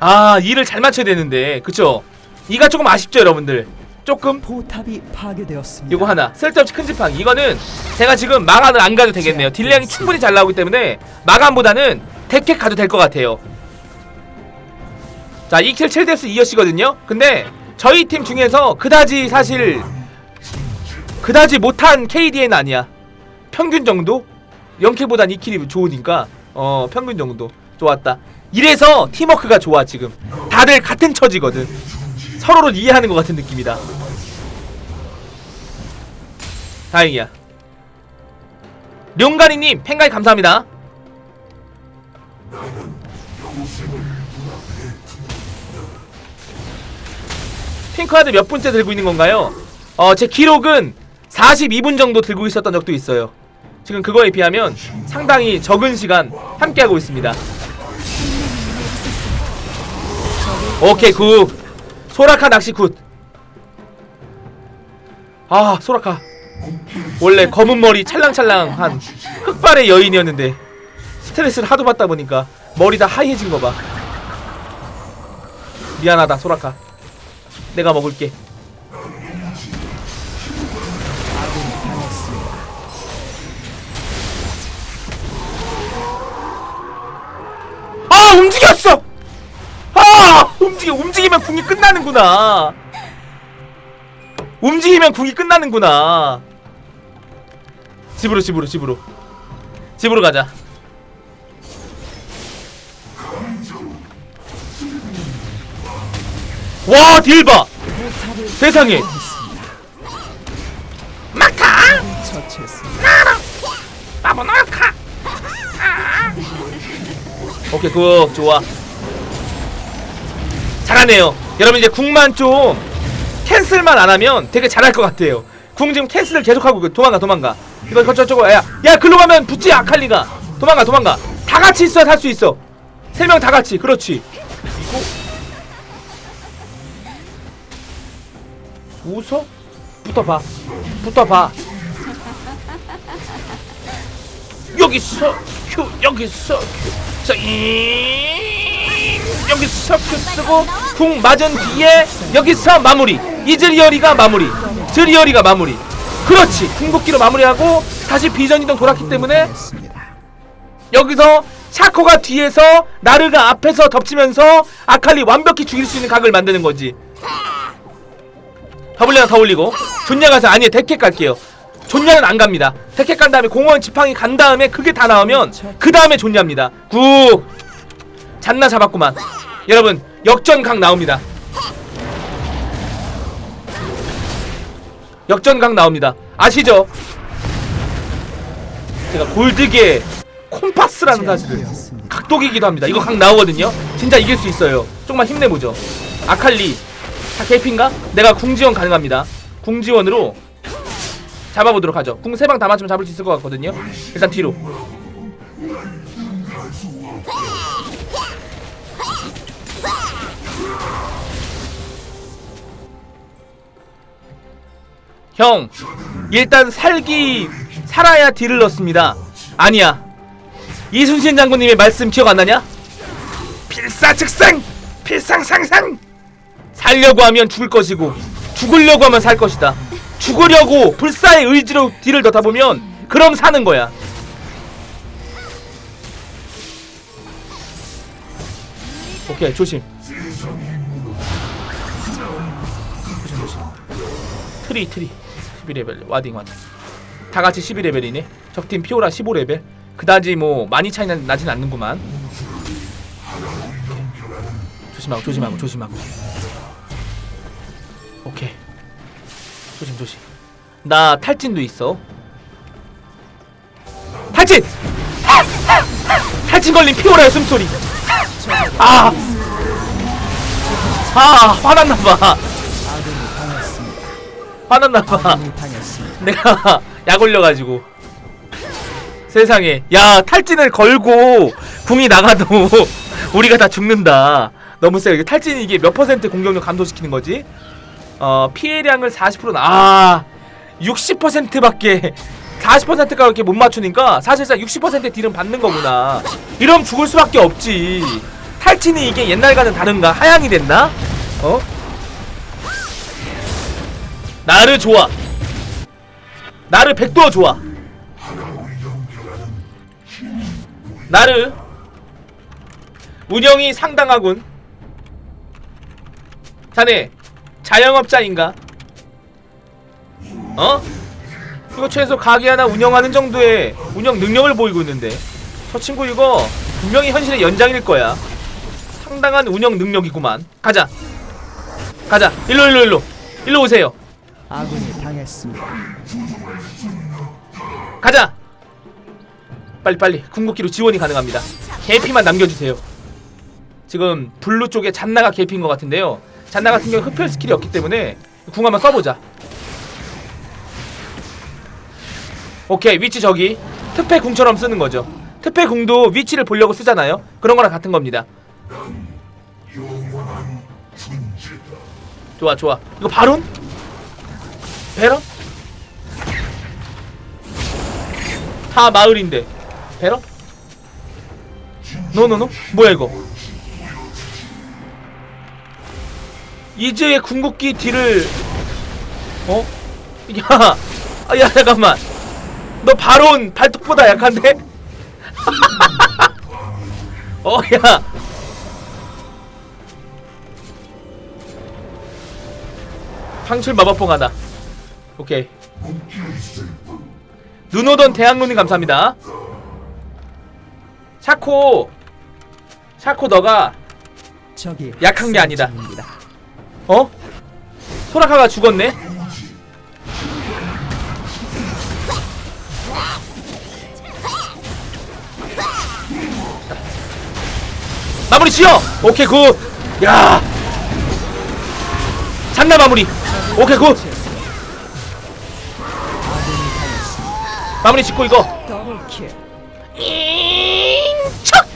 아 이를 잘 맞춰야 되는데. 그쵸? 이가 조금 아쉽죠 여러분들? 조금? 포탑이 파괴되었습니다. 이거 하나. 쓸데없이 큰 지팡이. 이거는 제가 지금 마간을 안 가도 되겠네요. 딜량이 충분히 잘 나오기 때문에 마간보다는 데켓 가도 될 것 같아요. 자 2킬 7데스 2여시거든요. 근데 저희 팀 중에서 그다지 사실 그다지 못한 KD는 아니야. 평균 정도? 0킬보단 2킬이 좋으니까. 어 평균 정도. 좋았다 이래서 팀워크가 좋아 지금 다들 같은 처지거든 서로를 이해하는 것 같은 느낌이다 다행이야 룡가리님 팬가이 감사합니다 핑크하드 몇 분째 들고 있는 건가요? 어, 제 기록은 42분 정도 들고 있었던 적도 있어요. 지금 그거에 비하면 상당히 적은 시간 함께하고 있습니다. 오케이, 굿. 소라카 낚시 굿. 아, 소라카. 원래 검은 머리 찰랑찰랑한 흑발의 여인이었는데 스트레스를 하도 받다 보니까 머리 다 하얘진 거 봐. 미안하다, 소라카. 내가 먹을게. 아 움직였어. 아 움직이 움직이면 궁이 끝나는구나. 움직이면 궁이 끝나는구나. 집으로 집으로 집으로 집으로 가자. 와. 포탑을 세상에. 마카 처치했습니다. 나보나카 오케이 굿 좋아 잘하네요. 여러분 이제 궁만 좀 캔슬만 안 하면 되게 잘할 것 같아요. 궁 지금 캔슬을 계속하고 도망가 도망가. 이거 저쪽 저거 야야 글로 가면 붙지 아칼리가. 도망가 도망가. 다 같이 있어야 살 수 있어. 세 명 다 같이 그렇지. 이거 웃어? 붙어봐. 붙어봐. 여기서 큐 여기서 큐 잉 여기서 큐 쓰고 궁 맞은 뒤에 여기서 마무리. 이즈리얼이가 마무리. 드리얼이가 마무리. 그렇지. 궁극기로 마무리하고 다시 비전 이동 돌았기 때문에 여기서 샤코가 뒤에서 나르가 앞에서 덮치면서 아칼리 완벽히 죽일 수 있는 각을 만드는 거지. 더블레나 더 올리고 존냐 가서 아니에요 데켓 갈게요. 존냐는 안 갑니다. 데켓 간 다음에 공원 지팡이 간 다음에 그게 다 나오면 그 다음에 존냐입니다. 굿 잔나 잡았구만. 여러분 역전 각 나옵니다. 역전 각 나옵니다. 아시죠? 제가 골드계 콤파스라는 사실을 각독이기도 합니다. 이거 각 나오거든요. 진짜 이길 수 있어요. 조금만 힘내보죠. 아칼리. 다 개피인가? 내가 궁지원 가능합니다. 궁지원으로 잡아보도록 하죠. 궁 세 방 다 맞추면 잡을 수 있을 것 같거든요. 일단 뒤로 형 일단 살기 살아야 딜을 넣습니다. 아니야. 이순신 장군님의 말씀 기억 안 나냐? 필사즉생! 필상상상! 살려고 하면 죽을 것이고 죽으려고 하면 살 것이다. 죽으려고 불사의 의지로 딜을 넣다 보면 그럼 사는 거야. 오케이 조심. 트리 트리 12레벨 와딩 와딩 다 같이 12레벨이네. 적팀 피오라 15레벨. 그다지 뭐 많이 차이 나- 나진 않는구만. 조심하고 조심하고 조심하고. 오케이. 조심 조심. 나 탈진도 있어. 탈진! 탈진 걸린 피오라의 숨소리. 아! 아, 화났나봐. 화났나봐. 내가 약 올려가지고. 세상에. 야, 탈진을 걸고 궁이 나가도 우리가 다 죽는다. 너무 세요. 이게 탈진이 이게 몇 퍼센트 공격력 감소시키는 거지? 어, 피해량을 40% 나, 아, 60%밖에, 40%가 이렇게 못 맞추니까 사실상 60% 딜은 받는 거구나. 이러면 죽을 수밖에 없지. 탈진이 이게 옛날과는 다른가? 하향이 됐나? 어? 나를 좋아. 나를 백도어 좋아. 나를 운영이 상당하군. 자네 자영업자인가? 어? 이거 최소 가게 하나 운영하는 정도의 운영 능력을 보이고 있는데 저 친구 이거 분명히 현실의 연장일 거야. 상당한 운영 능력이구만. 가자. 가자. 일로 일로 일로. 일로 오세요. 아군이 당했습니다. 가자. 빨리 빨리 궁극기로 지원이 가능합니다. 개피만 남겨주세요. 지금 블루 쪽에 잔나가 개피인 것 같은데요. 잔나 같은 경우 흡혈 스킬이 없기 때문에 궁 한번 써보자. 오케이 위치 저기 특패 궁처럼 쓰는 거죠. 특패 궁도 위치를 보려고 쓰잖아요. 그런 거랑 같은 겁니다. 좋아 좋아. 이거 바론? 베런? 다 마을인데 베런? 노노노? 뭐야 이거? 이즈의 궁극기 딜을 어? 야, 아, 야 잠깐만. 너 바론 발톱보다 약한데? 어, 야. 방출 마법봉 하나. 오케이. 눈 오던 대학론님 감사합니다. 샤코, 샤코 너가 적이 약한 게 아니다. 어? 소라카가 죽었네? 마무리 지어! 오케이 굿! 야! 잔나 마무리! 오케이 굿! 마무리 짓고 이거 더블킬. 척!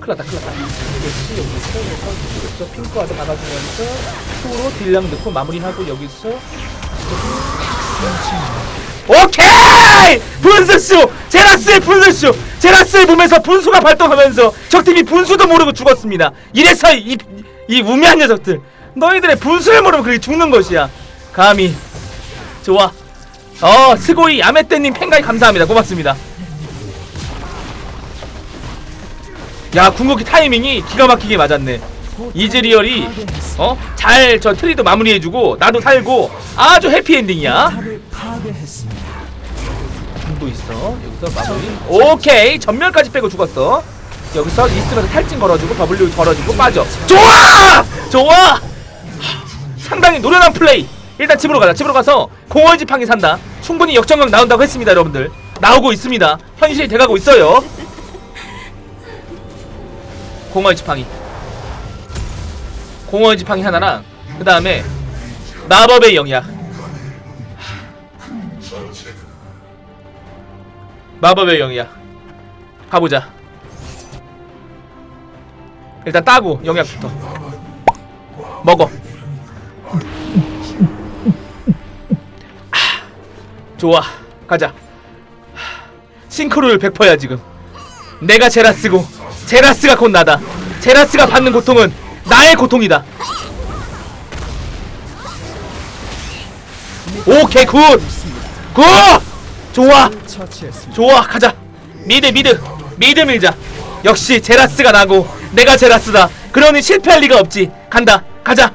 큰일 났다 큰일 났다 여기서 여기서 여기서 여기서 핑크와드 받아주면서 투로 딜량 넣고 마무리하고 여기서 오케이! 분수쇼! 제라스의 분수쇼! 제라스의 몸에서 분수가 발동하면서 적팀이 분수도 모르고 죽었습니다 이래서 이, 이 우매한 녀석들 너희들의 분수를 모르면 그렇게 죽는 것이야 감히 좋아 어 스고이 야메떼님 팬가이 감사합니다. 고맙습니다. 야 궁극기 타이밍이 기가 막히게 맞았네. 이즈리얼이 어? 잘 저 트리도 마무리해주고 나도 살고 아주 해피엔딩이야. 궁도 있어. 여기서 마무리. 오케이. 전멸까지 빼고 죽었어. 여기서 있으면서 탈진 걸어주고 W 걸어주고 빠져. 좋아! 좋아! 하, 상당히 노련한 플레이 일단 집으로 가자. 집으로 가서 공원지팡이 산다. 충분히 역전각 나온다고 했습니다 여러분들. 나오고 있습니다. 현실이 돼가고 있어요. 공원지팡이. 공원지팡이 하나랑 그 다음에 마법의 영약 마법의 영이야. 가보자. 일단 따고 영약부터. 먹어. 좋아, 가자. 하, 싱크로를 100%야 지금. 내가 제라스고 제라스가 곧 나다. 제라스가 받는 고통은 나의 고통이다. 오케이 굿, 굿, 좋아. 좋아 가자 미드 미드 미드 밀자 역시 제라스가 나고 내가 제라스다 그러니 실패할 리가 없지 간다 가자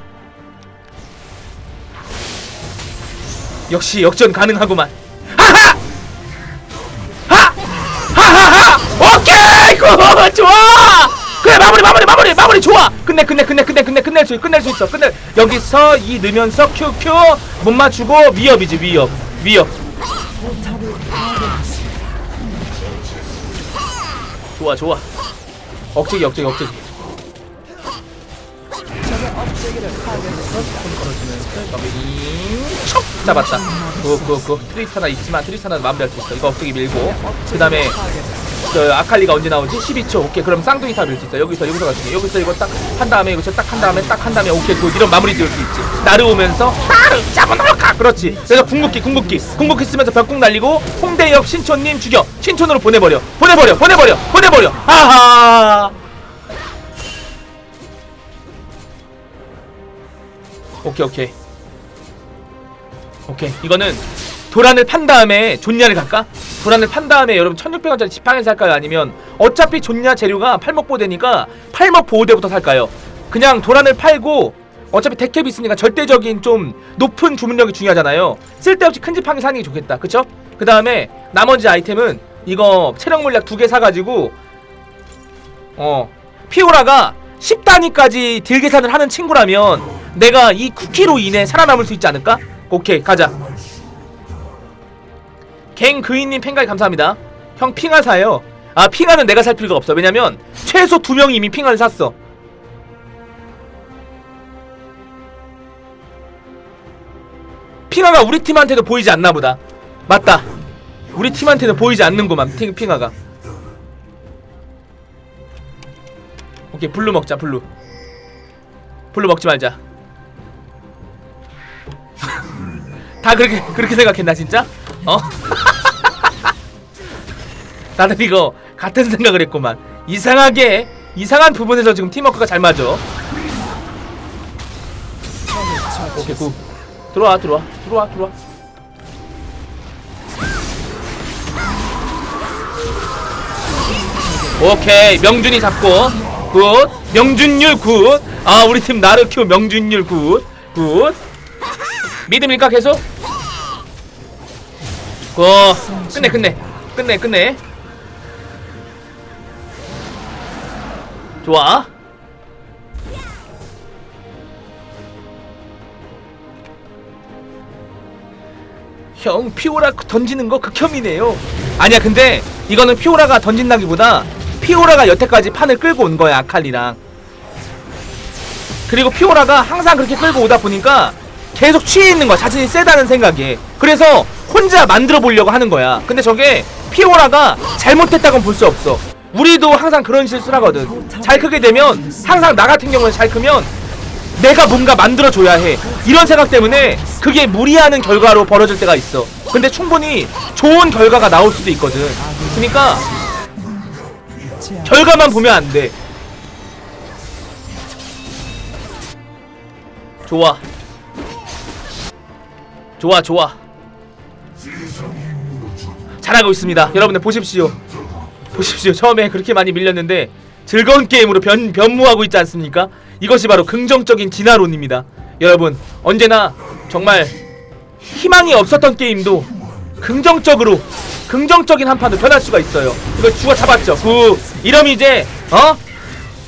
역시 역전 가능하구만. 하하! 하! 하하하! 오케이! 굿 좋아! 그래 마무리 마무리 마무리 마무리 좋아! 끝내 끝내 끝내 끝내 끝내 끝낼 수 끝낼 수 있어 끝내 여기서 이 넣으면서 큐큐 못 맞추고 위협이지 위협 위협. 좋아 좋아. 억제기 억제기 억제기. 척 잡았다. 그그그 트리스타나 있지만 트리스타나 마무리할 수 있어. 이거 어떻게 밀고. 그 다음에 저 아칼리가 언제 나오지? 12초. 오케이. 그럼 쌍둥이 탑 밀 수 있어 여기서 여기서 갈수 있 여기서 이거 딱 한 다음에 이거 딱 한 다음에 딱 한 다음에 오케이 굿. 이런 마무리 지을 수 있지. 나르 오면서 나르 잡아놓을까? 그렇지. 그래서 궁극기 궁극기. 궁극기 쓰면서 벽궁 날리고 홍대역 신촌님 죽여. 신촌으로 보내버려. 보내버려. 보내버려. 보내버려. 아하! 오케이 오케이. 오케이 이거는 도란을 판 다음에 존냐를 갈까? 도란을 판 다음에 여러분 1600원짜리 지팡이 살까요? 아니면 어차피 존냐 재료가 팔목보되니까 팔목 보호대부터 살까요? 그냥 도란을 팔고 어차피 데캡 있으니까 절대적인 좀 높은 주문력이 중요하잖아요 쓸데없이 큰 지팡이 사는 게 좋겠다 그쵸? 그 다음에 나머지 아이템은 이거 체력 물약 두 개 사가지고 어 피오라가 10단위까지 딜 계산을 하는 친구라면 내가 이 쿠키로 인해 살아남을 수 있지 않을까? 오케이 가자. 갱 그인님 팬가이 감사합니다. 형 핑하 사요. 아 핑하는 내가 살 필요가 없어. 왜냐면 최소 두 명이 이미 핑하를 샀어. 핑하가 우리 팀한테도 보이지 않나 보다. 맞다. 우리 팀한테는 보이지 않는구만 핑, 핑하가. 오케이 블루 먹자 블루. 블루 먹지 말자 다 그렇게 그렇게 생각했나 진짜? 어? 다들 이거 같은 생각을 했구만. 이상하게 이상한 부분에서 지금 팀워크가 잘 맞아. 오케이 굿 들어와 들어와. 들어와 들어와. 오케이 명준이 잡고. 굿. 명준율 굿아 우리 팀 나르큐 명준율 굿굿 믿음일까 계속? 굿 끝내 끝내. 끝내 끝내. 좋아. 형 피오라 던지는 거 극혐이네요. 아니야 근데 이거는 피오라가 던진다기보다 피오라가 여태까지 판을 끌고 온 거야 아칼리랑. 그리고 피오라가 항상 그렇게 끌고 오다 보니까 계속 취해 있는 거야. 자신이 세다는 생각에. 그래서 혼자 만들어 보려고 하는 거야. 근데 저게 피오라가 잘못했다고는 볼 수 없어. 우리도 항상 그런 실수를 하거든. 잘 크게 되면 항상 나 같은 경우는 잘 크면 내가 뭔가 만들어줘야 해. 이런 생각 때문에 그게 무리하는 결과로 벌어질 때가 있어. 근데 충분히 좋은 결과가 나올 수도 있거든. 그러니까 결과만 보면 안돼. 좋아 좋아 좋아. 잘하고 있습니다. 여러분들 보십시오. 보십시오. 처음에 그렇게 많이 밀렸는데 즐거운 게임으로 변, 변무하고 있지 않습니까? 이것이 바로 긍정적인 진화론입니다. 여러분 언제나 정말 희망이 없었던 게임도 긍정적으로 긍정적인 한판으로 변할 수가 있어요. 이거 죽어 잡았죠. 구 이러면 이제 어?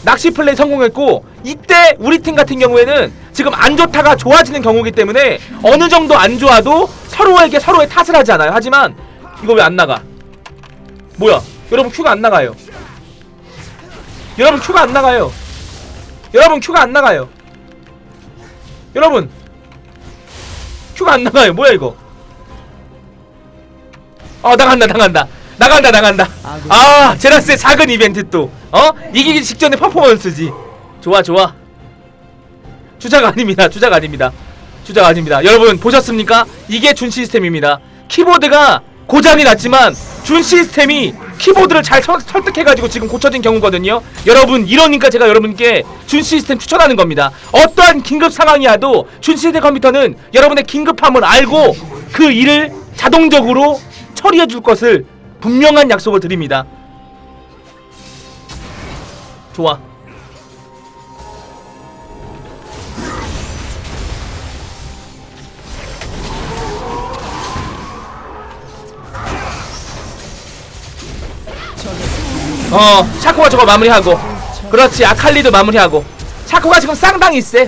낚시 플레이 성공했고 이때 우리 팀 같은 경우에는 지금 안 좋다가 좋아지는 경우기 때문에 어느 정도 안 좋아도 서로에게 서로의 탓을 하지 않아요. 하지만 이거 왜 안 나가? 뭐야? 여러분 큐가 안 나가요. 여러분 큐가 안 나가요. 여러분 큐가 안 나가요. 여러분 큐가 안 나가요. 뭐야 이거? 어 나간다 나간다. 나간다 나간다. 아 제라스의 작은 이벤트 또. 어? 이기기 직전에 퍼포먼스지 좋아 좋아. 주작 아닙니다 주작 아닙니다. 주작 아닙니다. 여러분 보셨습니까? 이게 준 시스템입니다. 키보드가 고장이 났지만 준 시스템이 키보드를 잘 설, 설득해가지고 지금 고쳐진 경우거든요. 여러분 이러니까 제가 여러분께 준 시스템 추천하는 겁니다. 어떠한 긴급 상황이라도 준 시스템 컴퓨터는 여러분의 긴급함을 알고 그 일을 자동적으로 처리해 줄 것을 분명한 약속을 드립니다. 좋아 어 샤코가 저거 마무리하고 그렇지 아칼리도 마무리하고 샤코가 지금 쌍당이 세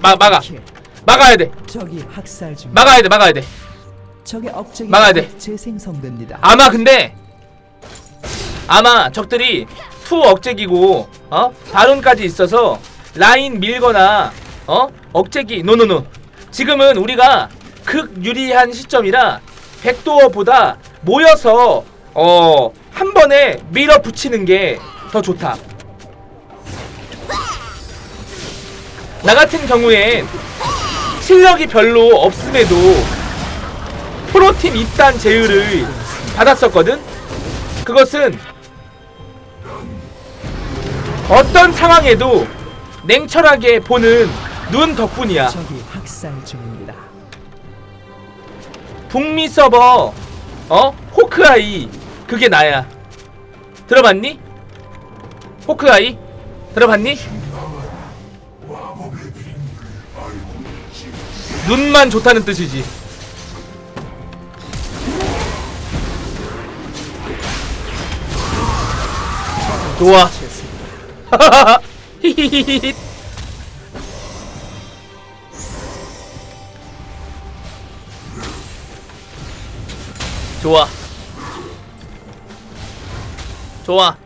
마, 막아 킬. 막아야 돼 적이 학살 중. 막아야 돼 막아야 돼 적의 억제기가 막아야 돼. 곧 재생성됩니다. 아마 근데 아마 적들이 투 억제기고 어 다룬까지 있어서 라인 밀거나 어 억제기 노노노 지금은 우리가 극 유리한 시점이라 백도어보다 모여서 어 한 번에 밀어붙이는 게 더 좋다. 나 같은 경우엔 실력이 별로 없음에도 프로팀 입단 제의를 받았었거든. 그것은 어떤 상황에도 냉철하게 보는 눈 덕분이야 적이 학살 중입니다. 북미 서버 어? 호크아이. 그게 나야. 들어봤니? 호크아이. 들어봤니? 눈만 좋다는 뜻이지. 좋아. 히히히히 좋아. 좋아.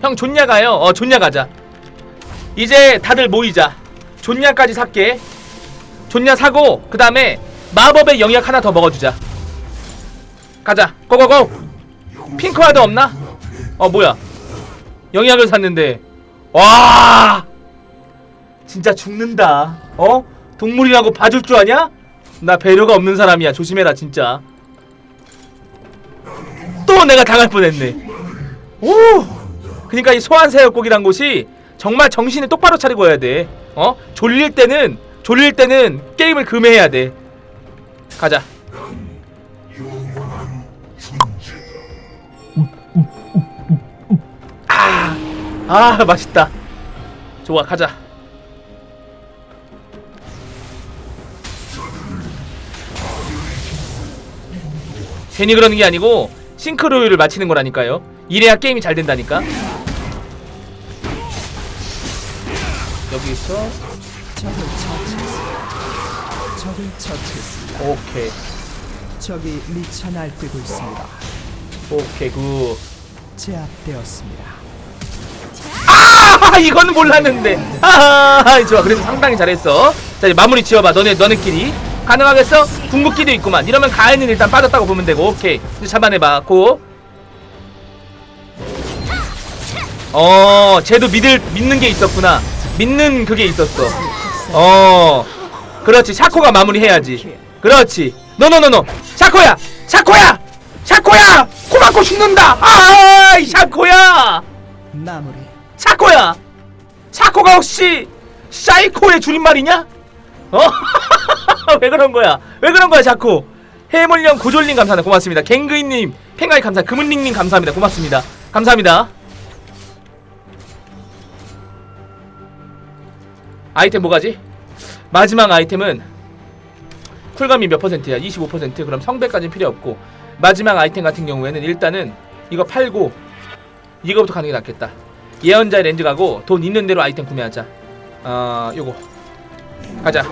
형 존냐 가요? 어 존냐 가자. 이제 다들 모이자. 존냐까지 살게. 존냐 사고 그 다음에 마법의 영약 하나 더 먹어주자. 가자. 고고고. 핑크와드 없나? 어 뭐야? 영약을 샀는데. 와! 진짜 죽는다. 어? 동물이라고 봐줄 줄 아냐? 나 배려가 없는 사람이야. 조심해라 진짜. 또 내가 당할 뻔했네. 오. 그러니까 이 소환새우고기란 곳이 정말 정신을 똑바로 차리고 해야 돼. 어? 졸릴 때는 졸릴 때는 게임을 금해야 돼. 가자. 아, 아 맛있다. 좋아 가자. 괜히 그러는 게 아니고 싱크로율을 맞추는 거라니까요. 이래야 게임이 잘 된다니까. 여기서 적을 처치했습니다. 적을 처치했습니다. 오케이 적이 미쳐 날뛰고 있습니다. 오케이 굿. 제압되었습니다. 아 이거는 몰랐는데. 아 좋아 그래도 상당히 잘했어. 자 이제 마무리 지어봐. 너네 너네끼리 가능하겠어? 궁극기도 있구만. 이러면 가인은 일단 빠졌다고 보면 되고 오케이 이제 잡아내봐. 고. 어 쟤도 믿을 믿는 게 있었구나. 믿는 그게 있었어. 어 그렇지 샤코가 마무리해야지. 그렇지. 노노노노 샤코야 샤코야 샤코야 코 맞고 죽는다. 아 이 샤코야. 마무리. 샤코야! 샤코가 혹시 사이코의 줄임말이냐? 어? 왜 그런 거야? 왜 그런 거야, 샤코? 해물령 고졸님 감사합니다. 고맙습니다. 갱그이님, 팽가이 감사, 금은링님 감사합니다. 고맙습니다. 감사합니다. 아이템 뭐가지? 마지막 아이템은 쿨감이 몇 퍼센트야? 25% 그럼 성배까지는 필요 없고 마지막 아이템 같은 경우에는 일단은 이거 팔고 이거부터 가는 게 낫겠다. 예언자의 렌즈 가고 돈 있는 대로 아이템 구매하자. 어, 요거 가자.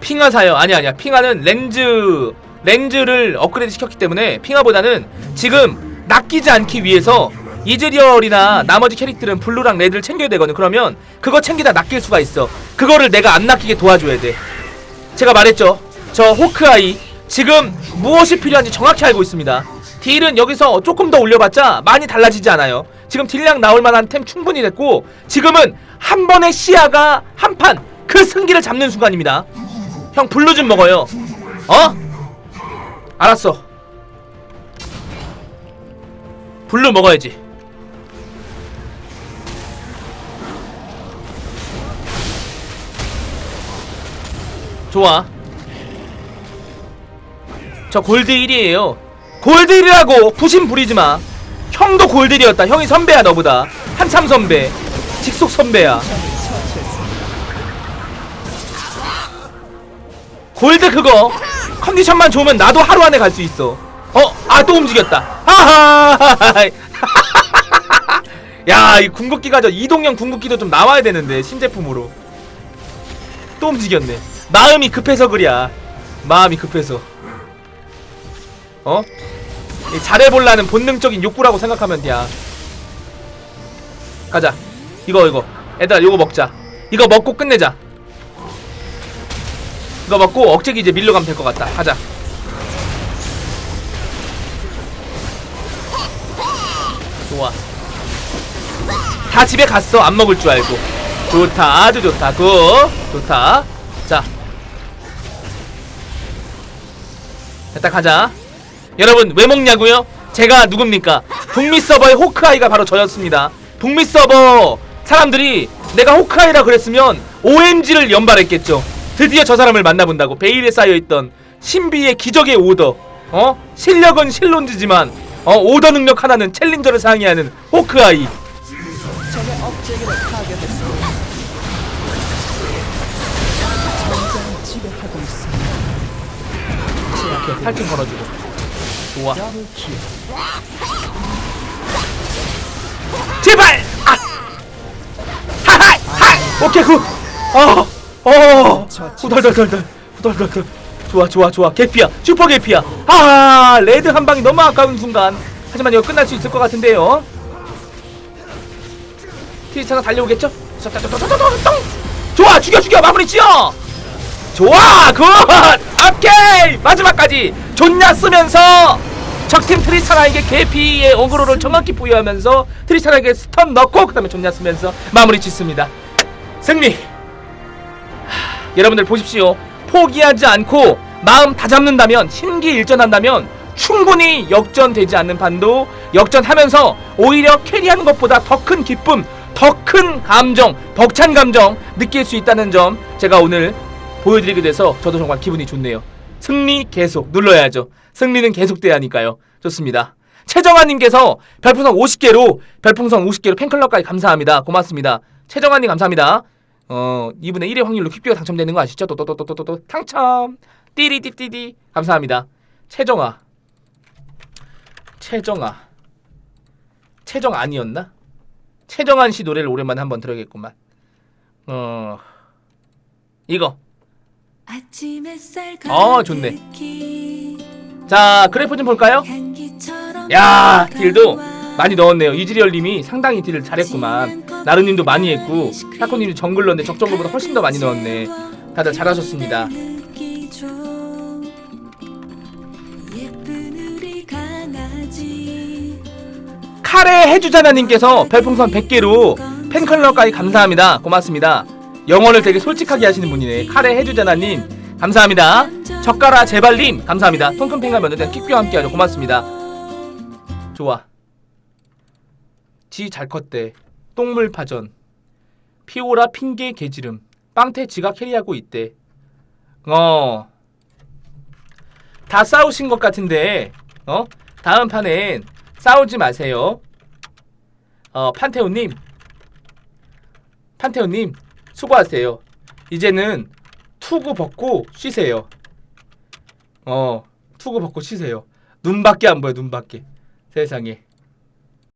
핑하 사요. 아니야 아니야. 핑하는 렌즈 렌즈를 업그레이드 시켰기 때문에 핑하보다는 지금 낚이지 않기 위해서 이즈리얼이나 나머지 캐릭터는 블루랑 레드를 챙겨야 되거든. 그러면 그거 챙기다 낚일 수가 있어. 그거를 내가 안 낚이게 도와줘야 돼. 제가 말했죠. 저 호크아이 지금 무엇이 필요한지 정확히 알고 있습니다. 딜은 여기서 조금 더 올려봤자 많이 달라지지 않아요. 지금 딜량 나올 만한 템 충분히 됐고 지금은 한 번의 시야가 한 판 그 승기를 잡는 순간입니다. 형 블루 좀 먹어요. 어? 알았어. 블루 먹어야지. 좋아. 저 골드 1이에요. 골드 1이라고 부심 부리지 마. 형도 골드 1이었다. 형이 선배야 너보다. 한참 선배. 직속 선배야. 골드 그거 컨디션만 좋으면 나도 하루 안에 갈 수 있어. 어, 아 또 움직였다. 하하. 야, 이 궁극기가 저 이동형 궁극기도 좀 나와야 되는데 신제품으로. 또 움직였네. 마음이 급해서 그랴. 마음이 급해서. 어? 이 잘해볼라는 본능적인 욕구라고 생각하면 돼. 가자. 이거 이거. 얘들아 이거 먹자. 이거 먹고 끝내자. 이거 먹고 억제기 이제 밀러 가면 될 것 같다. 가자. 좋아. 다 집에 갔어. 안 먹을 줄 알고. 좋다. 아주 좋다. 굿. 좋다. 자. 자, 딱 하자. 여러분 왜 먹냐고요? 제가 누굽니까? 북미 서버의 호크아이가 바로 저였습니다. 북미 서버 사람들이 내가 호크아이라 그랬으면 OMG를 연발했겠죠. 드디어 저 사람을 만나본다고 베일에 쌓여있던 신비의 기적의 오더. 어? 실력은 실론즈지만 어 오더 능력 하나는 챌린저를 상의하는 호크아이. 이렇게 탈진 걸어주고. 좋아. 제발! 아! 하하! 하! 오케이 굿! 어! 어! 후덜덜덜덜 후덜덜덜 좋아 좋아 좋아 개피야 슈퍼 개피야 아 레드 한 방이 너무 아까운 순간 하지만 이거 끝날 수 있을 것 같은데요 트리스타가 달려오겠죠? 똥! 좋아 죽여 죽여 마무리 지어 좋아 굿 오케이 마지막까지 존냐 쓰면서 적팀 트리스타나에게 개피의 어그로를 정확히 부여하면서 트리스타나에게 스턴 넣고 그 다음에 존냐 쓰면서 마무리 짓습니다. 승리! 하, 여러분들 보십시오. 포기하지 않고 마음 다 잡는다면 심기일전한다면 충분히 역전되지 않는 판도 역전하면서 오히려 캐리하는 것보다 더 큰 기쁨 더 큰 감정 벅찬 감정 느낄 수 있다는 점 제가 오늘 보여드리게 돼서 저도 정말 기분이 좋네요. 승리 계속 눌러야죠 승리는 계속돼야 하니까요. 좋습니다. 최정아님께서 별풍선 50개로 별풍선 50개로 팬클럽까지 감사합니다. 고맙습니다. 최정아님 감사합니다. 어 2분의 1의 확률로 퀵뷰가 당첨되는 거 아시죠? 또 또 또 또 또 또 당첨! 띠리띠띠디 감사합니다. 최정아. 최정아. 최정 아니었나? 최정한 씨 노래를 오랜만에 한번 들어야겠구만. 어. 이거. 어, 좋네. 자 그래프 좀 볼까요? 야 딜도 많이 넣었네요. 이즈리얼님이 상당히 딜을 잘했구만. 나르님도 많이 했고 사코님도 정글러인데 적정글보다 훨씬 더 많이 넣었네. 다들 잘하셨습니다. 카레 해주자나님께서 별풍선 100개로 팬클럽까지 감사합니다. 고맙습니다. 영어를 되게 솔직하게 하시는 분이네. 카레 해주자나님 감사합니다 젓가라 제발님 감사합니다 통큰 팬과 면허된 킥뷰와 함께하죠 고맙습니다 좋아 지 잘 컸대 똥물 파전 피오라 핑계 개지름 빵태 지가 캐리하고 있대 어. 다 싸우신 것 같은데 어? 다음 판엔 싸우지 마세요. 어, 판테온님. 판테온님, 수고하세요. 이제는 투구 벗고 쉬세요. 어, 투구 벗고 쉬세요. 눈밖에 안 보여, 눈밖에. 세상에.